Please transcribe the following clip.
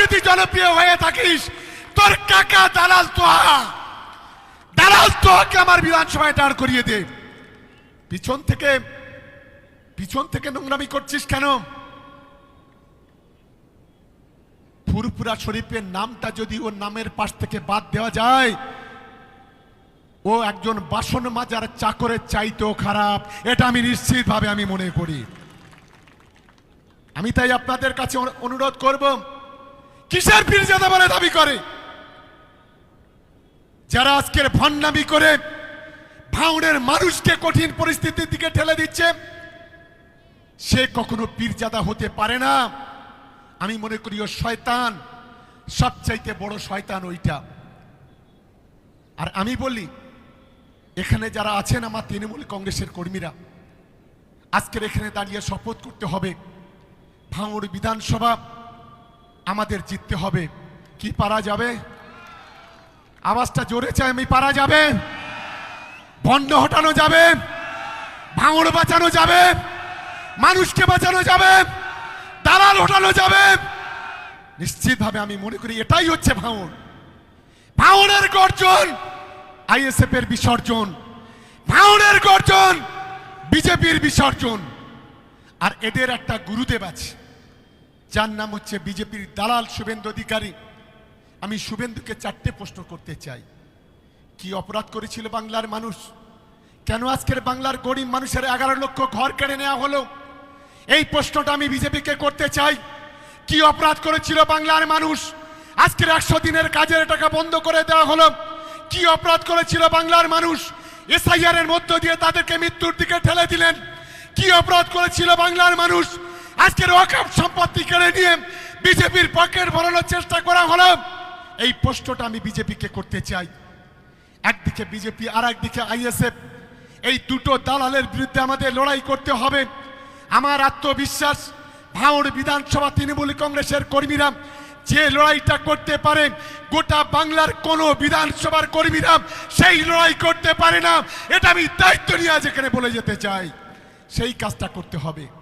যদি জনপ্রিয় হয়ে থাকিস, তোর কাকা দালাল তোহা। দালাল তোহাকে আমার বিধানসভায় দাঁড় করিয়ে দে। পিছন থেকে পিছন থেকে নোংরামি করছিস কেন? ফুরফুরা শরীফের নামটা যদি ওর নামের পাশ থেকে বাদ দেওয়া যায়, ও একজন বাসন মাজার চাকরের চাইতেও খারাপ। এটা আমি নিশ্চিতভাবে আমি মনে করি। আমি তাই আপনাদের কাছে অনুরোধ করব। কিসের পীরজাদা বলে দাবি করে? যারা আজকের ভণ্ডামি করে ভাউনের মানুষকে কঠিন পরিস্থিতির দিকে ঠেলে দিচ্ছে, সে কখনো পীরজাদা হতে পারে না। আমি মনে করি ও শয়তান, সবচাইতে বড় শয়তান ওইটা। আর আমি বলি, এখানে যারা আছেন আমার তৃণমূল কংগ্রেসের কর্মীরা, আজকের এখানে দাঁড়িয়ে শপথ করতে হবে। ভাঙড় বিধানসভা আমাদের জিততে হবে। কি পারা যাবে? আওয়াজটা জোরে চাই, আমি, পারা যাবে। বন্ধ হটানো যাবে। ভাঙড় বাঁচানো যাবে। মানুষকে বাঁচানো যাবে। দালাল হটানো যাবে। নিশ্চিতভাবে আমি মনে করি এটাই হচ্ছে ভাঙড়। ভাঙড়ের গর্জন আইএসএফ এর বিসর্জন। ভাঙড়ের গর্জন বিজেপির বিসর্জন। আর এদের একটা গুরুদেব আছে। যার নাম হচ্ছে বিজেপির দালাল শুভেন্দু অধিকারী। আমি শুভেন্দুকে চারটে প্রশ্ন করতে চাই। কি অপরাধ করেছিল বাংলার মানুষ? কেন আজকের বাংলার গরিব মানুষের এগারো লক্ষ ঘর কেড়ে নেওয়া হলো? এই প্রশ্নটা আমি বিজেপিকে করতে চাই। কি অপরাধ করেছিল বাংলার মানুষ? আজকের একশো দিনের কাজের টাকা বন্ধ করে দেওয়া হলো। কি অপরাধ করেছিল বাংলার মানুষ? এসআইআর এর মধ্য দিয়ে তাদেরকে মৃত্যুর দিকে ঠেলে দিলেন। কি অপরাধ করেছিল বাংলার মানুষ? আজকের ওয়াকাপ সম্পত্তি কেড়ে নিয়ে বিজেপির পকেট ভরানোর চেষ্টা করা হলো। এই প্রশ্নটা আমি বিজেপিকে করতে চাই। একদিকে বিজেপি আর একদিকে আইএসএফ। এই দুটো দালালের বিরুদ্ধে আমাদের লড়াই করতে হবে। আমার আত্মবিশ্বাস, ভাঙড় বিধানসভা তৃণমূল কংগ্রেসের কর্মীরা যে লড়াইটা করতে পারে, গোটা বাংলার কোন বিধানসভার কর্মীরা সেই লড়াই করতে পারে না। এটা আমি দায়িত্ব নিয়ে আজ এখানে বলে যেতে চাই। সেই কাজটা করতে হবে।